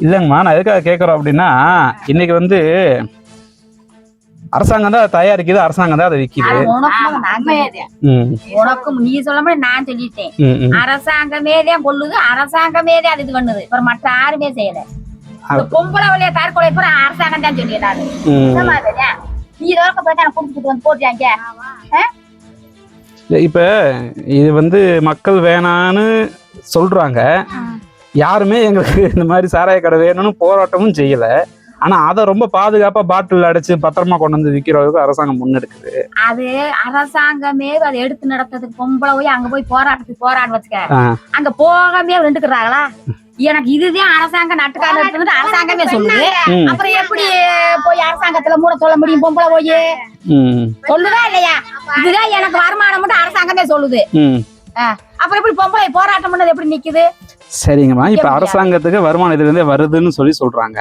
இல்லைங்கம்மா நான் எதுக்காக கேட்குறோம் அப்படின்னா இன்னைக்கு வந்து அரசாங்கம் தான் அதை தயாரிக்குது அரசாங்கம் தான் அதை விற்கிது. அது உனக்கும் நீ சொல்ல மாதிரி நான் சொல்லிட்டேன். அரசாங்கமே தான் கொள்ளுது அரசாங்கமே தான் அது இது பண்ணுது. இப்ப மற்ற யாருமே செய்யல. பொம்பளை வழியா தற்கொலை பூரா அரசாங்கம் தான் சொல்லிடுறாரு? நீ இதோட போய் தான் குடுத்துட்டு வந்து போட்டியாங்க? இப்ப இது வந்து மக்கள் வேணான்னு சொல்றாங்க. யாருமே எங்களுக்கு இந்த மாதிரி சாராய கடை வேணும்னு போராட்டமும் செய்யல. ஆனா அதை ரொம்ப பாதுகாப்பா பாட்டில் அடைச்சு பத்திரமா கொண்டு வந்து விற்கிற அளவுக்கு அரசாங்கம் முன்னெடுக்குது. அது அரசாங்கமே அதை எடுத்து நடத்துறதுக்கு பொம்பளை போய் அங்க போய் போராட்டத்துக்கு போராட வச்சுக்க. அங்க போகவே ரெண்டுக்குறாங்களா எனக்கு இதுதான் அரசாங்கம் நட்டுக்கால எடுத்துன்னு அரசாங்கமே சொல்லுது. அப்புறம் எப்படி போய் அரசாங்கத்துல மூட சொல்ல முடியும்? பொம்பளை போய். ம். சொல்லுதா இல்லையா? இதுதான் எனக்கு வருமானம் மட்டும் அரசாங்கமே சொல்லுது. ம். அப்புறம் எப்படி பொம்பளை போராட்டம் பண்ணது எப்படி நிக்குது? சரிங்கம்மா. இப்ப. அரசாங்கத்துக்கு வருமானம் இதுல இருந்தே வருதுன்னு சொல்லி சொல்றாங்க.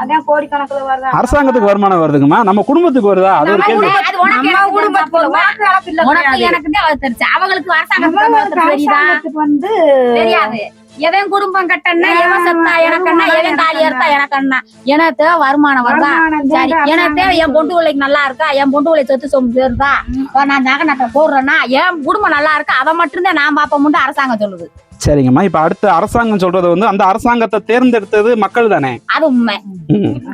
அதான் கோடிக்கணக்குல வருதா? அரசாங்கத்துக்கு வருமானம் வருதுங்கம்மா. நம்ம குடும்பத்துக்கு வருதா? அது ஒரு கேள்வி. அவங்களுக்கு வந்து தெரியாது? எவன் குடும்பம் கட்டணா எவன் செத்தா எனக்கண்ணா எவன் தாலி எடுத்தா எனக்கண்ணா எனக்கு தேவை வருமானம் வருதா? வருமானம் சரி. எனக்கு தேவை என் பொண்டு பிள்ளைக்கு நல்லா இருக்கா? என் பொண்டு பிள்ளை சொத்து சொம்பு சேருதா? நான் நகை நட்டை போடுறேன்னா என் குடும்பம் நல்லா இருக்கா? அதை மட்டும்தான் நான் பாப்போம்னு அரசாங்கம் சொல்லுது. சரிங்கம்மா. இப்ப அடுத்து அரசாங்கம் சொல்றது வந்து அந்த அரசாங்கத்தை தேர்ந்தெடுத்தது மக்கள் தானே? அது உண்மை.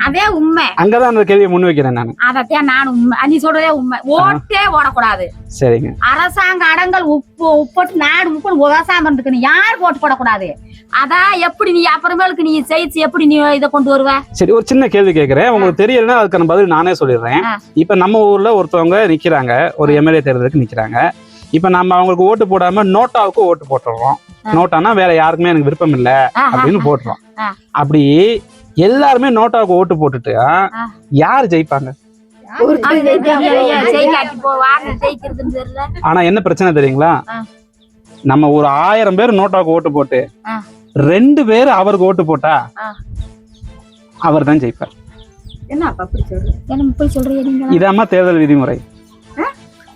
அதே உண்மை. அங்கதான் அந்த கேள்வியை முன் வைக்கிறேன் நான். அதத்தான் நானும் உண்மை. நீ சொல்றதே உண்மை. ஓட்டே ஓடக்கூடாது. சரிங்க. அரசாங்க அடங்கல் உப்பு உப்பட்டு நாடு உப்பு விவசாயம் பண்றதுக்கு யார் போட்டு போடக்கூடாது? அதான் எப்படி நீ அப்புறமேலுக்கு நீ ஜெயிச்சு எப்படி நீ இதை கொண்டு வருவ? சரி ஒரு சின்ன கேள்வி கேட்கிறேன் உங்களுக்கு தெரியலன்னா அதுக்கான பதில் நானே சொல்லிடுறேன். இப்ப நம்ம ஊர்ல ஒருத்தவங்க நிக்கிறாங்க. ஒரு எம்எல்ஏ தேர்தலுக்கு நிக்கிறாங்க. இப்ப நம்ம அவங்களுக்கு ஓட்டு போடாம நோட்டாவுக்கு ஓட்டு போட்டுடுறோம் ஆ. நோட்டானா வேற யாருக்குமே எனக்கு விருப்பம் இல்ல. அப்படின்னு போட்டுறோம். அப்படி எல்லாருமே நோட்டாவுக்கு ஓட்டு போட்டுட்டு. யார் ஜெயிப்பாங்க ஆனா என்ன பிரச்சனை தெரியுங்களா. நம்ம ஒரு ஆயிரம் பேர் நோட்டாவுக்கு ஓட்டு போட்டு. ரெண்டு பேர் அவருக்கு ஓட்டு போட்டா. அவர் தான் ஜெயிப்பார் என்ன அப்ப அப்படி சொல்ற என்ன போய் சொல்றீங்க நீங்க இதாம்மா தேர்தல் விதிமுறை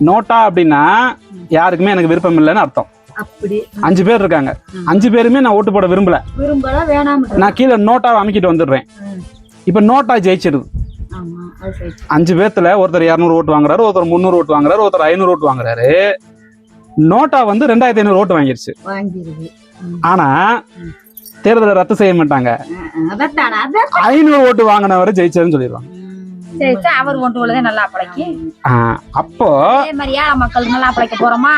நோட்டா அப்படின்னா யாருக்குமே எனக்கு விருப்பம் இல்லைன்னு அர்த்தம். அஞ்சு பேர் இருக்காங்க. அஞ்சு பேருமே நான் ஓட்டு போட விரும்பல. நான் கீழே நோட்டாவை அமைக்கிட்டு வந்துடுறேன். இப்ப நோட்டா ஜெயிச்சிருது. அஞ்சு பேர்த்துல ஒருத்தர் இரநூறு ஓட்டு வாங்குறாரு ஒருத்தர் முந்நூறு ஓட்டு வாங்குறாரு ஒருத்தர் ஐநூறு ஓட்டு வாங்குறாரு. நோட்டா வந்து ரெண்டாயிரத்தி ஐநூறு ஓட்டு வாங்கிருச்சு. ஆனா தேர்தலை ரத்து செய்ய மாட்டாங்க. ஐநூறு ஓட்டு வாங்கினவரை ஜெயிச்சதுன்னு சொல்லிடுவாங்க. அவர் ஒன்று உள்ளதே நல்லா பழைக்கும் ஆஹ் அப்போ அதே மாதிரி ஏழை மக்கள் நல்லா பழைக்க போறோமா?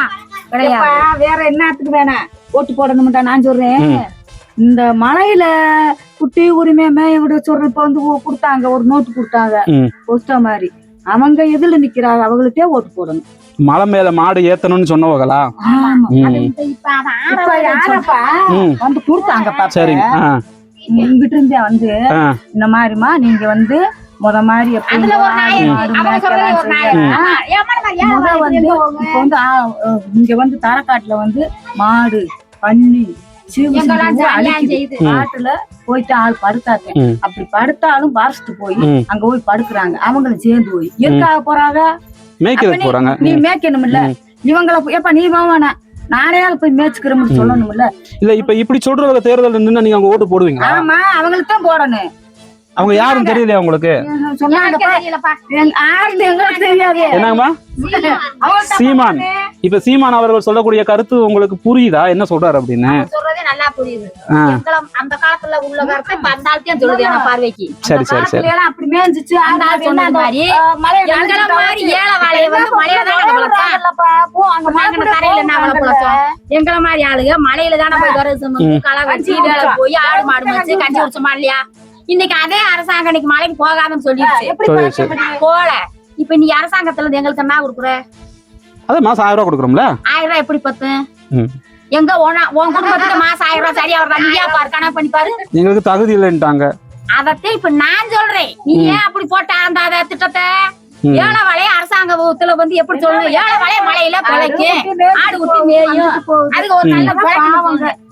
கிடையாது. வேற என்னத்துக்கு வேணாம் ஓட்டு போடணும்டா நான் சொல்றேன். இந்த மலையில குட்டி உரிமை மேய விட சொல்ற இப்ப வந்து கொடுத்தாங்க ஒரு நோட்டு கொடுத்தாங்க. போஸ்டா மாதிரி. அவங்க எதுல நிக்கிறாங்க? அவங்களுக்கே ஓட்டு போடணும். மலை மேல மாடு ஏத்தணும்னு சொன்னவங்களா? வந்து கொடுத்தாங்க சரிங்க. ஆ. இங்கிட்ட இருந்தே வந்து இந்த மாதிரிமா நீங்க வந்து முத மாதிரி எப்பயும் வந்து? இப்ப வந்து இங்க வந்து தரக்காட்டுல வந்து மாடு பன்னி. காட்டுல போயிட்டு ஆள் படுத்தாங்க. அப்படி படுத்தாலும் பாரிச்சிட்டு போய். அங்க போய் படுக்குறாங்க. அவங்களும் சேர்ந்து போய். எதுக்காக போறாங்க? போறாங்க. நீ மேய்க்கணும் இல்ல. இவங்கள எப்ப நீ வாவானா நானே போய் மேய்ச்சிக்கிறோம்னு சொல்லணும் இல்ல இல்ல இப்ப இப்படி சொல்றவங்க தேர்தல் நின்று நீங்க அவங்க ஓட்டு போடுவீங்களா? ஆமா அவங்களுக்கு தான் போடணும். அவங்க யாரும் தெரியலையா உங்களுக்கு? என்னங்கம்மா? சீமான். இப்ப சீமான் அவர்கள் சொல்லக்கூடிய கருத்து உங்களுக்கு புரியுதா? என்ன சொல்றாரு அப்படின்னு? அந்த காலத்துல உள்ள கருத்தை அந்த ஆள்கிட்டயும் சொல்லுது என்ன பார்வைக்கு. சரி சரி சரி. காட்டுல எல்லாம் அப்படி மேய்ஞ்சிச்சு அந்த ஆள் சொன்னது மாதிரி எங்களை மாதிரி ஏழை வாழைய வந்து மலையில தானே வளர்த்தோம் அங்க நாங்க தரையில என்ன வளர்ப்பு வளர்த்தோம் எங்களை மாதிரி ஆளுங்க மலையில தானே போய் சுமந்து களை வச்சு வேலை போய் ஆடு மாடு வச்சு கஞ்சி குடிச்சோமா இல்லையா? இன்னைக்கு அதே அரசாங்கம் இன்னைக்கு மலைக்கு போகாதுன்னு சொல்லிடுச்சு போல. இப்ப நீ அரசாங்கத்துல இருந்து எங்களுக்கு என்ன கொடுக்குற? அதான் மாசம் ஆயிரம் ரூபாய் கொடுக்குறோம்ல? ஆயிரம் ரூபாய் எப்படி பத்து. எங்க உன- உன் குடும்பத்துக்கு மாசம் ஆயிரம் ரூபாய் சரியா வருதா? நீயா பாரு கணக்கு பண்ணி பாரு. எங்களுக்கு தகுதி இல்லைன்ட்டாங்க. அதத்தான் இப்ப நான் சொல்றேன். நீ ஏன் அப்படி போட்ட அந்த அத திட்டத்தை? ம். ஏழை வளைய அரசாங்கத்துல வந்து எப்படி சொல்லணும் ஏழை வளைய மலையில பிழைக்கும் ஆடு குட்டி மேயும். அதுக்கு ஒரு நல்ல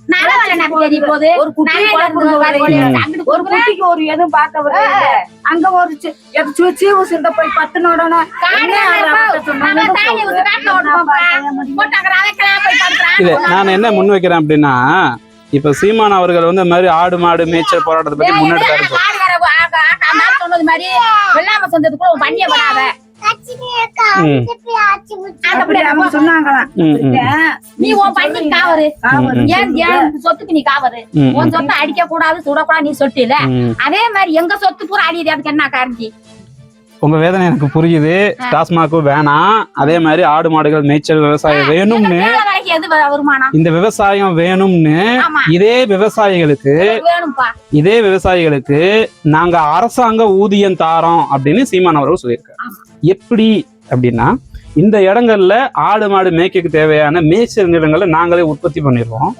ஒரு வருது. குட்டிக்கு ஒரு எதுவும் பார்க்க அங்க ஒரு சீவு சிந்த போய் பத்துன உடனே காடு என்ன வேற ஆளா போ. அப்படி சொன்னாங்க? அவன் தாலி ஊத்து காட்டுல ஓட்டுவான்ப்பா. போட்டாங்க, அதைக்கெல்லாம் போய் படுக்கிறான். இல்ல நான் என்ன முன் வைக்கிறேன் அப்படின்னா இப்ப சீமான் அவர்கள் வந்து இந்த மாதிரி ஆடு மாடு மேய்ச்சல் போராட்டத்தை பத்தி முன்னெடுத்தாரு சொன்னது மாதிரி வெள்ளாம சொந்தத்துக்குள்ள உன் பண்ணிய நீ உன் பண்ணி காவரு காவல். ம், ஏன் ஏன் சொத்துக்கு நீ காவரு ம், உன் சொத்தை அடிக்க கூடாது சுடக்கூடாது நீ சொல்லிட்டீல. ம். அதே மாதிரி எங்க சொத்து பூரா அடியுது அதுக்கு என்ன காரணம் உங்க வேதனை எனக்கு புரியுது. டாஸ்மாக்கு வேணாம். அதே மாதிரி ஆடு மாடுகள் மேய்ச்சல் விவசாயம் வேணும்னு இந்த விவசாயம் வேணும்னு இதே விவசாயிகளுக்கு இதே விவசாயிகளுக்கு நாங்க அரசாங்க ஊதியம் தாரோம் அப்படின்னு சீமான் அவர்கள் சொல்லியிருக்காரு. எப்படி அப்படின்னா இந்த இடங்கள்ல ஆடு மாடு மேய்க்க தேவையான மேய்ச்சல் நிலங்களை நாங்களே உற்பத்தி பண்ணிடுவோம்.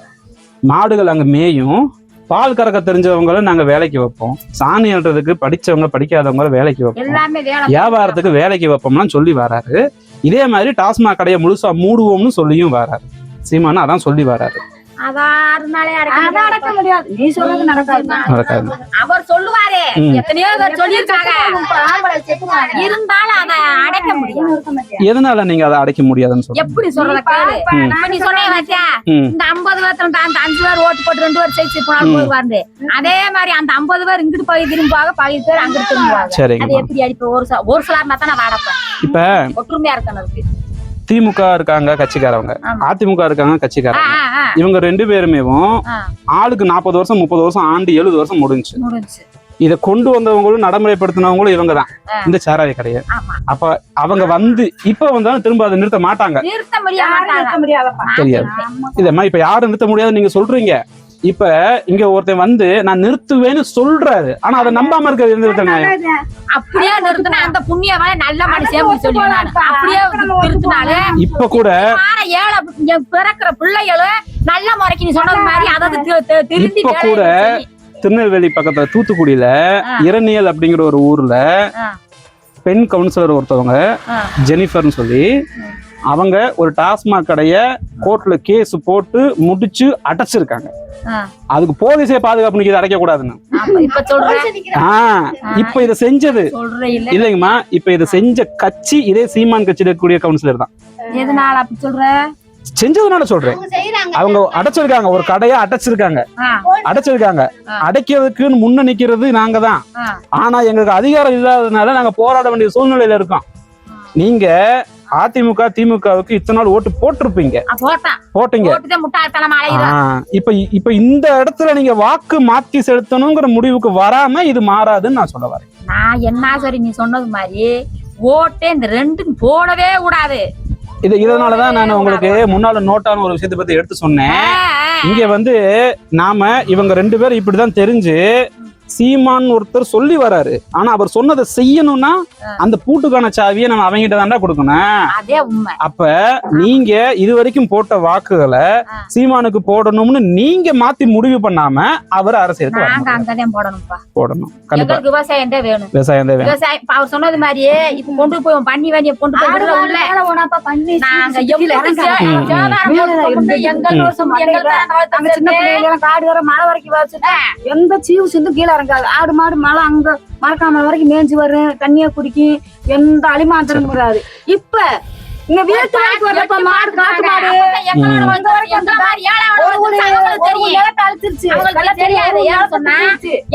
மாடுகள் அங்க மேயும். பால் கறக்க தெரிஞ்சவங்கள நாங்க வேலைக்கு வைப்போம். சாணி அல்றதுக்கு படிச்சவங்க படிக்காதவங்கள வேலைக்கு வைப்போம். வியாபாரத்துக்கு வேலைக்கு வைப்போம்லாம் சொல்லி வராரு. இதே மாதிரி டாஸ்மாக் கடையை முழுசா மூடுவோம்னு சொல்லியும் வராரு. சீமானு அதான் சொல்லி வராரு. அடக்க அதை அடக்க முடியாது. முடியாது நீ சொல்றது நடக்காது. நடக்காது. அவர் சொல்லுவாரு. எத்தனையோ பேர் சொல்லியிருக்காங்க. இருந்தாலும் அதை அடைக்க முடியாது. எதனால நீங்க அதை அடைக்க முடியாதுன்னு எப்படி சொல்றத நீ சொன்னே பாத்தியா? ம். இந்த ஐம்பது பேர் அந்த அஞ்சு பேர் ஓட்டு போட்டு ரெண்டு பேர் ஜெயிச்சு போனாலும் அதே மாதிரி அந்த ஐம்பது பேர் இங்கிட்டு போய் திரும்புவாங்க பழைய பேர் அங்கிட்டு திரும்புவாங்க. அது எப்படி அடிப்ப ஒரு ஒரு சிலர் தான் நான் வாடப்பேன். இப்ப ஒற்றுமையா இருக்கணும் திமுக இருக்காங்க கட்சிக்காரவங்க. அதிமுக இருக்காங்க ஆ. இவங்க ரெண்டு பேருமேவும். ஆளுக்கு நாற்பது வருஷம் முப்பது வருஷம் ஆண்டு எழுபது வருஷம் முடிஞ்சு. முடிஞ்சுச்சு இதை கொண்டு வந்தவங்களும் நடைமுறைப்படுத்தினவங்களும் இவங்க தான். இந்த சாராய கடையை. அப்ப அவங்க வந்து இப்ப வந்தாலும் திரும்ப அதை நிறுத்த மாட்டாங்க. தெரியாது. இதம்மா இப்ப யாரும் நிறுத்த முடியாது நீங்க சொல்றீங்க. இப்ப இங்க ஒருத்தன் வந்து நான் நிறுத்துவேன்னு சொல்றாரு. ஆனா அதை நம்பாம இருக்கிறது நியாயம்? அப்படியே நிறுத்தினா அந்த புண்ணியவன் நல்ல மனுஷன் சொல்லி அப்படியே நிறுத்தினாலே இப்ப கூட ஏழை பிறக்கிற பிள்ளைகளும் நல்ல முறைக்கு நீ சொன்னது மாதிரி அதை தி- தி- திருந்தி இப்ப கூட. திருநெல்வேலி பக்கத்துல தூத்துக்குடியில. இரணியல் அப்படிங்கிற ஒரு ஊர்ல. பெண் கவுன்சிலர் ஒருத்தவங்க. ஜெனிஃபர்னு சொல்லி அவங்க ஒரு டாஸ்மாக் கடைய கோர்ட்ல கேஸ் போட்டு முடிச்சு அடைச்சிருக்காங்க. அதுக்கு போலீஸே பாதுகாப்பு நிக்கிறது அடைக்க கூடாதுன்னு ஆமா, இப்ப சொல்றேன். ஆ இப்ப இதை செஞ்சது. இல்லைங்கம்மா இப்ப இதை செஞ்ச கட்சி இதே சீமான் கட்சியில இருக்கக்கூடிய கவுன்சிலர் தான். எதனால அப்படி சொல்ற? செஞ்சதுனால சொல்றேன். அவங்க அடைச்சிருக்காங்க ஒரு கடையை அடைச்சிருக்காங்க. அடைச்சிருக்காங்க. அடைக்கிறதுக்குன்னு முன்ன நிக்கிறது நாங்க தான். ஆனா எங்களுக்கு அதிகாரம் இல்லாததுனால நாங்க போராட வேண்டிய சூழ்நிலையில இருக்கோம். நீங்க அதிமுக திமுகவுக்கு இத்தனை நாள் ஓட்டு போட்டிருப்பீங்க. போட்டீங்க. இப்ப இப்ப இந்த இடத்துல நீங்க வாக்கு மாத்தி செலுத்தணுங்கிற முடிவுக்கு வராம இது மாறாதுன்னு நான் சொல்ல வரேன். நான் என்ன சரி நீ சொன்னது மாதிரி ஓட்டே இந்த ரெண்டும் போடவே கூடாது. இது இதனாலதான் நான் உங்களுக்கு முன்னால நோட்டான ஒரு விஷயத்தை பத்தி எடுத்து சொன்னேன். இங்க வந்து நாம இவங்க ரெண்டு பேரும் இப்படிதான் தெரிஞ்சு சீமான் ஒருத்தர் சொல்லி வராரு. ஆனா அவர் சொன்னதை செய்யணும்னா அந்த பூட்டுக்கான சாவியை நம்ம அவங்ககிட்ட தாண்டா கொடுக்கணும். அப்ப நீங்க இது வரைக்கும் போட்ட வாக்குகளை. சீமானுக்கு போடணும்னு நீங்க மாத்தி முடிவு பண்ணாம அவர் அரசியலுக்கு போடணும். கண்டிப்பா. விவசாயம் தான் வேணும். விவசாயம் தான் வேணும். அவர் சொன்னது மாதிரியே இப்ப கொண்டு போய் பண்ணி வேண்டிய கொண்டு போய் நாங்க எல்லாம் காடு வர மழை வரைக்கும் எந்த சீவு சிந்தும் கீழே இறங்காது ஆடு மாடு மழை அங்க மரக்காமல் வரைக்கும் மேய்ஞ்சு வரும் தண்ணிய குடிக்கும் எந்த அலிமாந்திரம் வராது இப்ப இங்க வீட்டு வரைக்கும் வரப்ப மாடு காட்டு மாடு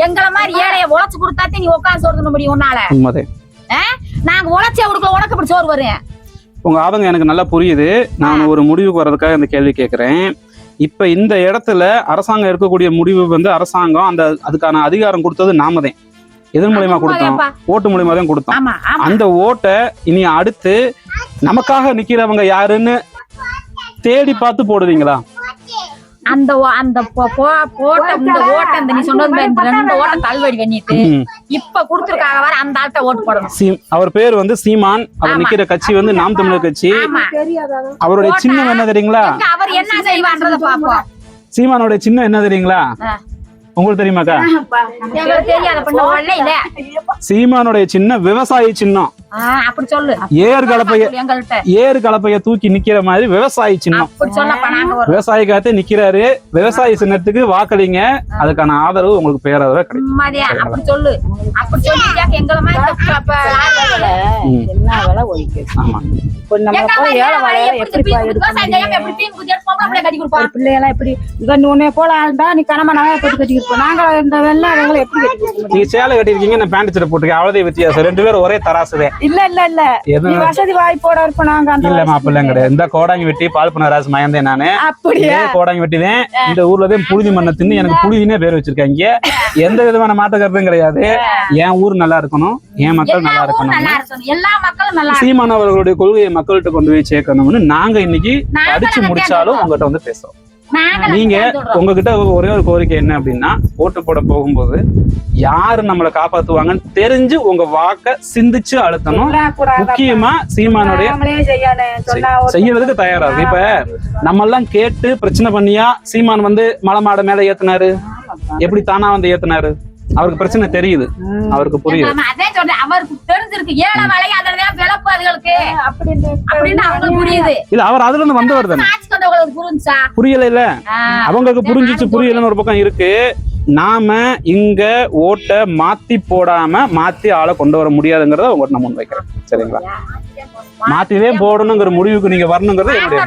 எங்களை மாதிரி ஏழைய உழைச்சு கொடுத்தாத்தே நீ உட்காந்து சோறு முடியும் உன்னால. நாங்க உழைச்சே கொடுக்கல உனக்கு இப்படி சோறு வரும்? உங்க ஆதங்கம் எனக்கு நல்லா புரியுது. நான் ஒரு முடிவுக்கு வர்றதுக்காக இந்த கேள்வி கேட்கிறேன் இப்ப இந்த இடத்துல அரசாங்கம் இருக்கக்கூடிய முடிவு வந்து அரசாங்கம் அந்த அதுக்கான அதிகாரம் கொடுத்தது நாம தான் எதன் மூலியமா கொடுத்தோம். ஓட்டு மூலியமா தான் கொடுத்தோம். அந்த ஓட்டை இனி அடுத்து நமக்காக நிக்கிறவங்க யாருன்னு தேடி பார்த்து போடுவீங்களா? அந்த அந்த போட்ட இந்த ஓட்ட நீ சொன்னது ரெண்டு ஓட்டம் தள்ளுவடி பண்ணிட்டு. இப்ப கொடுத்துருக்காங்க வர அந்த ஆள்கிட்ட ஓட்டு போடணும். சீம் அவர் பேர் வந்து சீமான். அவர். நிக்கிற கட்சி வந்து நாம் தமிழர் கட்சி. அவருடைய சின்னம் என்ன தெரியுங்களா? அவர் என்ன செய்வான்றத பாப்போம் சீமானோட சின்னம் என்ன தெரியுங்களா. உங்களுக்கு தெரியுமாக்கா? எங்களுக்கு தெரியாத பண்ண ஒண்ணே இல்ல. சீமானுடைய சின்னம் விவசாய சின்னம். ஆ, அப்படி சொல்லு. ஏறு கலப்பைய ஏறு கலப்பைய தூக்கி நிக்கிற மாதிரி விவசாயி சின்னம். விவசாயி காத்து நிக்கிறாரு. விவசாயி சின்னத்துக்கு வாக்களிங்க. அதுக்கான ஆதரவு உங்களுக்கு பேராதரவு கிடைக்கும். பிள்ளையெல்லாம் எப்படி? இங்க உன்னை போல ஆள்டா நீ நகையை போட்டு கட்டி கொடுப்போம் நாங்க இந்த வெள்ளை அவங்களை எப்படி கட்டி கொடுக்க முடியும்? நீங்க சேலை கட்டிருக்கீங்க நான் பேண்ட் சட்டை போட்டிருக்கேன். அவ்வளவு வித்தியாசம். ரெண்டு பேரும் ஒரே தராசுதே இல்ல இல்ல இல்ல. நீ வசதி வாய்ப்போட இருப்ப நாங்க அந்த இல்லம்மா அப்படிலாம் கிடையாது. இந்த கோடாங்கி வெட்டி பால் பண்ண ராசு மயந்தேன் நானு. அப்படியா? கோடாங்கி வெட்டிதேன். இந்த ஊர்ல தான் புழுதி மண்ணை தின்னு எனக்கு புழுதினே பேர் வச்சிருக்காங்க. எந்த விதமான மாற்ற கருத்தும் கிடையாது என் ஊர் நல்லா இருக்கணும். என் மக்கள் நல்லா இருக்கணும் நல்லா இருக்கணும். எல்லா மக்களும் நல்லா சீமான் அவர்களுடைய கொள்கையை மக்கள்கிட்ட கொண்டு போய் சேர்க்கணும்னு நாங்க இன்னைக்கு அதை முடிச்சாலும் உங்ககிட்ட வந்து பேசுறோம். நாங்க. உங்ககிட்ட ஒரே ஒரு கோரிக்கை என்ன அப்படின்னா ஓட்டு போட போகும்போது யாரு நம்மளை காப்பாத்துவாங்கன்னு தெரிஞ்சு உங்க வாக்க சிந்திச்சு அழுத்தணும். முக்கியமா சீமானுடைய செய்யறதுக்கு தயாரா இருக்கு இப்ப நம்ம எல்லாம் கேட்டு பிரச்சனை பண்ணியா சீமான் வந்து மலை மாட மேல ஏத்துனாரு? எப்படி தானா வந்து ஏத்துனாரு? அவருக்கு பிரச்சனை தெரியுது. அவருக்கு புரியுது. ஆமா, அதே சொல்றேன். அவருக்கு தெரிஞ்சிருக்கு. ஏழை வேலை அதெல்லாம் விளப்பு அதுகளுக்கு அப்படின்னு அவங்களுக்கு புரியுது. இல்ல அவர் அதுல இருந்து வந்தவர் தானே? புரிஞ்சா புரியல இல்ல. அவங்களுக்கு புரிஞ்சிச்சு புரியலன்னு ஒரு பக்கம் இருக்கு. நாம இங்க ஓட்டை மாத்தி போடாம மாத்தி ஆளை கொண்டு வர முடியாதுங்கிறத உங்கள்கிட்ட நான் முன் வைக்கிறேன். சரிங்களா? மாத்திவே போடணுங்கிற முடிவுக்கு நீங்க வரணுங்கிறது என்னுடைய.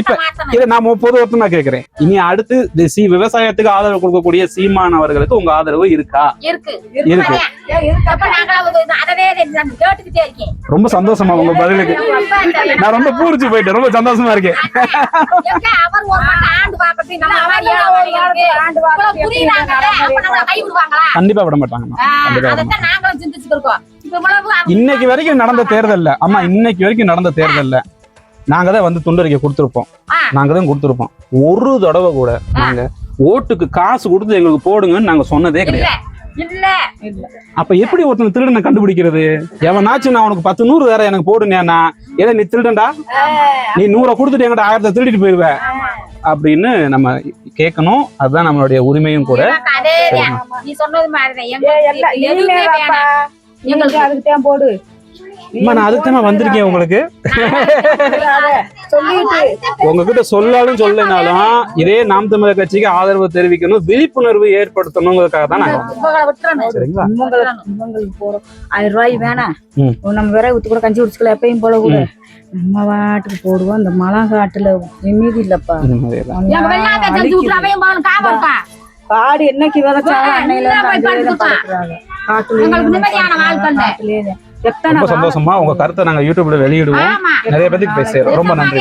இப்ப இதை நான் பொது ஒருத்தமா கேட்கிறேன் இனி அடுத்து சி விவசாயத்துக்கு ஆதரவு கொடுக்கக்கூடிய சீமான் அவர்களுக்கு உங்க ஆதரவு இருக்கா? இருக்கு. ரொம்ப சந்தோஷமா உங்க பதிலுக்கு. நான் ரொம்ப பூரிச்சு போயிட்டேன். ரொம்ப சந்தோஷமா இருக்கேன். கண்டிப்பா விட மாட்டாங்கம்மா. இன்னைக்கு வரைக்கும் நடந்த தேர்தல்ல. ஆமா இன்னைக்கு வரைக்கும் நடந்த தேர்தல்ல. நாங்க தான் வந்து துண்டறிக்கை கொடுத்துருப்போம். நாங்க தான் கொடுத்துருப்போம். ஒரு தடவை கூட நாங்க ஓட்டுக்கு காசு கொடுத்து எங்களுக்கு போடுங்கன்னு நாங்க சொன்னதே கிடையாது. இல்ல. அப்ப எப்படி ஒருத்தன் திருடனை கண்டுபிடிக்கிறது? எவனாச்சும் நான் உனக்கு பத்து நூறு வேற எனக்கு போடுனேன்னா ஏதா நீ திருடன்டா நீ நூறை கொடுத்துட்டு என்கிட்ட ஆயிரத்தை திருடிட்டு போயிருவ. அப்படின்னு நம்ம கேட்கணும். அதுதான் நம்மளுடைய உரிமையும் கூட. எங்களுக்கு அதுக்கு தான் போடு. அம்மா நான் அதுக்கு தான் வந்திருக்கேன் உங்களுக்கு. உங்ககிட்ட சொல்லாலும் சொல்லனாலும் இதே நாம் தமிழர் கட்சிக்கு ஆதரவு தெரிவிக்கணும் விழிப்புணர்வு ஏற்படுத்தணுங்கிறதுக்காக தான் நாங்க சரிங்களா? போறோம். ஆயிரம் ரூபாய் வேணாம். நம்ம விரை ஊத்து கூட கஞ்சி குடிச்சுக்கலாம் எப்பயும் போல கூட. நம்ம வாட்டுக்கு போடுவோம். இந்த மழை காட்டுல நிம்மதி இல்லப்பா காடு என்னைக்கு அன்னையில நிம்மதியான வாழ்க்கை ரொம்ப சந்தோஷமா உங்க கருத்தை நாங்க யூடியூப்ல வெளியிடுவோம். நிறைய பேருக்கு போய் சேரும் ரொம்ப நன்றி.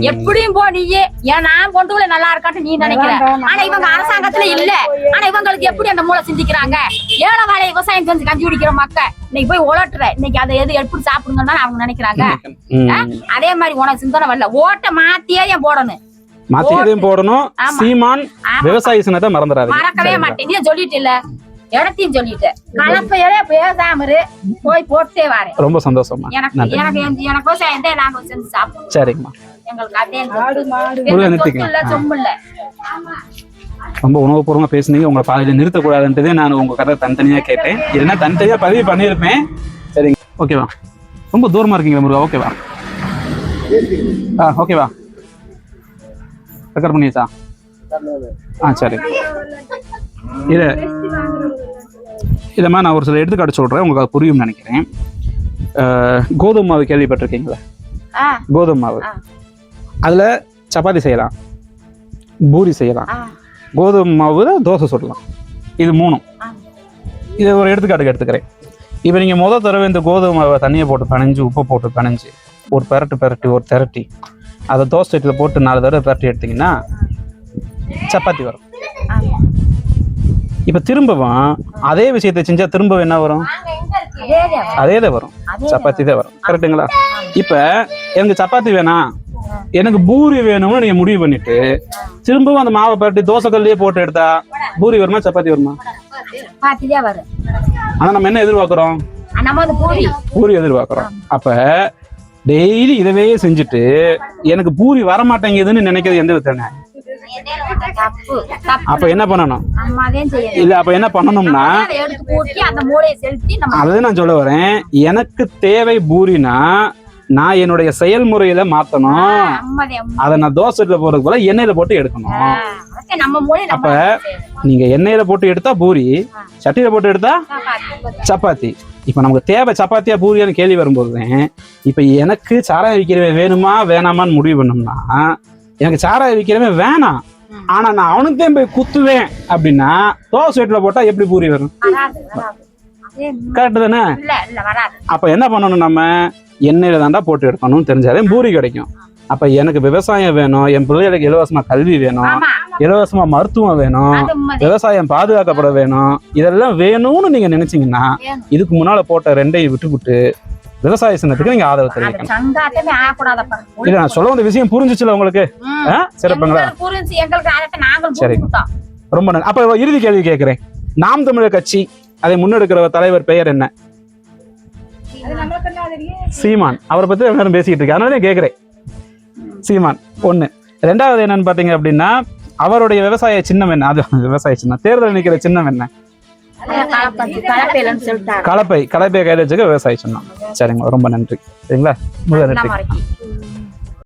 எப்படியும் போ நீ. ஏன் நான் கொண்டு நல்லா இருக்கான்னு நீ நினைக்கிற. ஆனா இவங்க அரசாங்கத்துல இல்ல. ஆனா இவங்களுக்கு எப்படி அந்த மூளை சிந்திக்கிறாங்க? ஏழை வாழை விவசாயம் செஞ்சு கஞ்சி குடிக்கிற மக்கள். இன்னைக்கு போய் உலட்டுற இன்னைக்கு அதை எது எப்படி சாப்பிடுங்கன்னு அவங்க நினைக்கிறாங்க. அதே மாதிரி உனக்கு சிந்தனை வரல. ஓட்ட மாத்தியே ஏன் போடணும்? மாத்தி எதையும் போடணும். சீமான். விவசாய சின்னத்தை மறந்துடாதீங்க. மறக்கவே? மாட்டேன். நீ சொல்லிட்டு இல்ல இடத்தையும் சொல்லிட்டு. கலப்பையிலே பேசாம இரு. போய் போட்டே வரேன். ரொம்ப சந்தோஷமா எனக்கு எனக்கு எனக்கு- எனக்கு விவசாயம் தான் நாங்க செஞ்சு சாப்பிடுவோம் சரிங்கம்மா. எங்களுக்கு அதே மாடு. இல்ல சொம்பு இல்ல. ரொம்ப உணவுபூர்வமா பேசுனீங்க. உங்களை பாதையில நிறுத்தக்கூடாதுன்றதே நான் உங்க கதை தனித்தனியா கேட்டேன். இல்லைன்னா தனித்தனியா பதிவு பண்ணியிருப்பேன்? சரிங்க. ஓகேவா ரொம்ப தூரமா இருக்கீங்களா முருகா. ஓகேவா ஆ ஓகேவா ரெக்கார்ட் பண்ணியாச்சா? ஆ சரி. இது இதம்மா நான் ஒரு சில எடுத்துக்காட்டு சொல்றேன். உங்களுக்கு அது புரியும்னு நினைக்கிறேன். கோதுமை மாவு கேள்விப்பட்டிருக்கீங்களா? கோதுமை மாவு. அதுல சப்பாத்தி செய்யலாம். பூரி செய்யலாம். கோதுமை மாவுல தோசை சுடலாம். இது மூணும். இது ஒரு எடுத்துக்காட்டுக்கு எடுத்துக்கிறேன். இப்போ நீங்கள் முத தடவை இந்த கோதுமை மாவை தண்ணியை போட்டு பனைஞ்சு உப்பு போட்டு பனைஞ்சு ஒரு பெரட்டு பெரட்டி ஒரு திரட்டி அதை தோசை சட்டியில் போட்டு நாலு தடவை பெரட்டி எடுத்தீங்கன்னா சப்பாத்தி வரும். இப்போ திரும்பவும் அதே விஷயத்தை செஞ்சா திரும்ப என்ன வரும்? அதே தான். வரும் சப்பாத்தி தான் வரும். கரெக்டுங்களா இப்போ எனக்கு சப்பாத்தி வேணாம். எனக்கு பூரி வேணும்னு நீங்க முடிவு பண்ணிட்டு திரும்பவும் அந்த மாவை பரட்டி தோசை கல்லையே போட்டு எடுத்தா பூரி வருமா சப்பாத்தி வருமா? ஆனா நம்ம என்ன எதிர்பார்க்கிறோம்? பூரி. பூரி எதிர்பார்க்கிறோம். அப்ப டெய்லி இதவே செஞ்சுட்டு எனக்கு பூரி வர மாட்டேங்குதுன்னு நினைக்கிறது எந்த தப்பு. அப்ப என்ன பண்ணணும்? இல்ல அப்ப என்ன பண்ணணும்னா அதை நான் சொல்ல வரேன். எனக்கு தேவை பூரினா நான் என்னுடைய செயல்முறையில மாத்தணும். அதை நான் தோசைல போறதுக்கு போல எண்ணெயில போட்டு எடுக்கணும். அப்ப நீங்க எண்ணெயில போட்டு எடுத்தா பூரி சட்டியில போட்டு எடுத்தா சப்பாத்தி. இப்ப நமக்கு தேவை சப்பாத்தியா பூரியான்னு கேள்வி வரும்போது இப்ப எனக்கு சாராயம் விற்கிறவன் வேணுமா வேணாமான்னு முடிவு பண்ணோம்னா எனக்கு சாராயம் விற்கிறவன் வேணாம். ஆனா நான் அவனுக்கு போய் குத்துவேன் அப்படின்னா தோசை வீட்டுல போட்டா எப்படி பூரி வரும்? கரெக்ட் தானே? அப்ப என்ன பண்ணணும் நம்ம? எண்ணெயில தாண்டா போட்டு எடுக்கணும்னு தெரிஞ்சாலே பூரி கிடைக்கும். அப்ப எனக்கு விவசாயம் வேணும் என் பிள்ளைகளுக்கு இலவசமா கல்வி வேணும் இலவசமா மருத்துவம் வேணும். விவசாயம் பாதுகாக்கப்பட வேணும். இதெல்லாம் வேணும்னு நீங்க நினைச்சீங்கன்னா. இதுக்கு முன்னால போட்ட ரெண்டையும் விட்டுவிட்டு விவசாய சின்னத்துக்கு நீங்க ஆதரவு தெரிவிக்கணும். இல்ல நான் சொல்ல வந்த விஷயம் புரிஞ்சுச்சுல உங்களுக்கு? சிறப்புங்களா? சரி. ரொம்ப நன்றி. அப்ப இறுதி கேள்வி கேட்கிறேன். நாம் தமிழர் கட்சி அதை முன்னெடுக்கிற தலைவர் பெயர் என்ன? சீமான் அவரை பத்தி எல்லாரும் பேசிக்கிட்டு இருக்கு அதனால நான் கேட்கிறேன். சீமான் ஒண்ணு. ரெண்டாவது என்னன்னு பாத்தீங்க அப்படின்னா அவருடைய விவசாய சின்னம் என்ன? அது விவசாய சின்னம். தேர்தல் நிக்கிற சின்னம் என்ன? கலப்பை. கலப்பையை கையில் வச்சுக்க விவசாய சின்னம். சரிங்க ரொம்ப நன்றி. சரிங்களா? முதல் நன்றி.